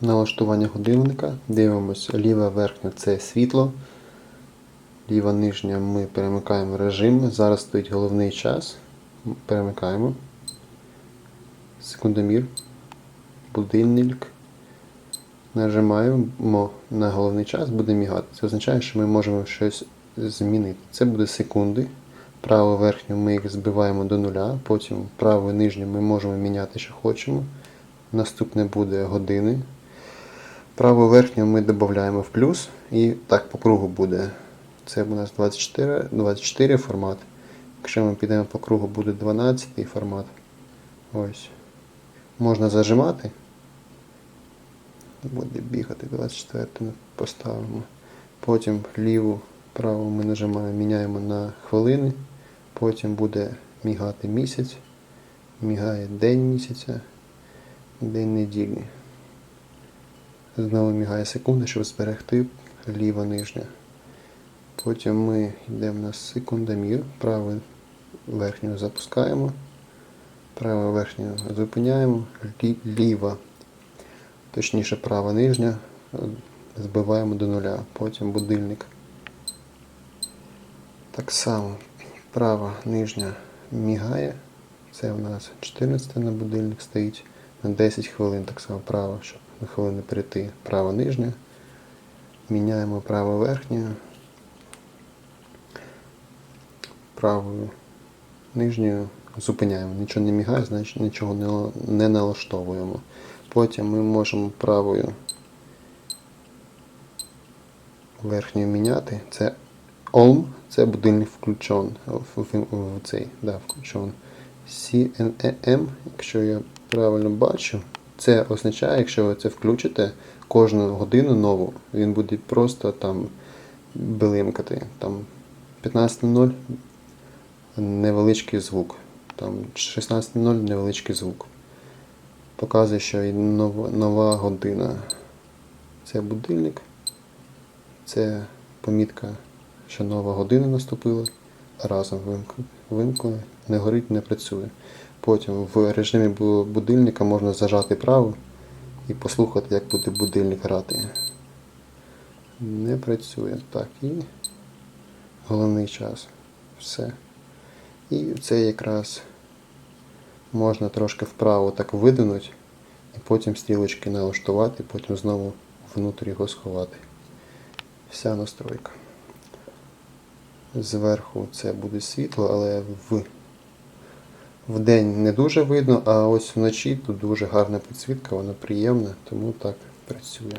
Налаштування годинника. Дивимося, ліва верхня це світло. Ліва нижня ми перемикаємо режим. Зараз стоїть головний час. Перемикаємо. Секундомір. Будильник. Нажимаємо на головний час, буде мігати. Це означає, що ми можемо щось змінити. Це буде секунди. Праву верхню ми їх збиваємо до нуля, потім праву нижню ми можемо міняти, що хочемо. Наступне буде години. Праву верхню ми додаємо в плюс і так по кругу буде. Це у нас 24, 24 формат. Якщо ми підемо по кругу, буде 12 формат. Ось. Можна зажимати. Буде бігати 24 ми поставимо. Потім ліву, праву ми нажимаємо, міняємо на хвилини. Потім буде мігати місяць. Мігає день місяця, день неділі. Знову мігає секунда, щоб зберегти ліва нижня. Потім ми йдемо на секундомір, праву верхню запускаємо, праву верхню зупиняємо, лі- ліва, точніше права нижня, збиваємо до нуля. Потім будильник. Так само права нижня мігає. Це у нас 14 на будильник стоїть на 10 хвилин, так само право, щоб хвилини перейти. Права нижня. Міняємо право верхнє. Правою нижньою зупиняємо. Нічого не мігає, значить нічого не, не налаштовуємо. Потім ми можемо правою верхньою міняти. Це Olm, це будильник включен. В, в, в цей, да, включен. CNEM, якщо я правильно бачу, це означає, якщо ви це включите кожну годину нову, він буде просто там билимкати. Там 15.00 невеличкий звук. Там 16.00 невеличкий звук. Показує, що і нова, нова година. Це будильник. Це помітка, що нова година наступила. Разом. Вимкнули, не горить, не працює. Потім в режимі будильника можна зажати право і послухати, як буде будильник грати. Не працює. Так, і головний час. Все. І це якраз можна трошки вправо так видвинути, і потім стрілочки налаштувати, потім знову внутрі його сховати. Вся настройка. Зверху це буде світло, але в, в день не дуже видно, а ось вночі тут дуже гарна підсвітка, вона приємна, тому так працює.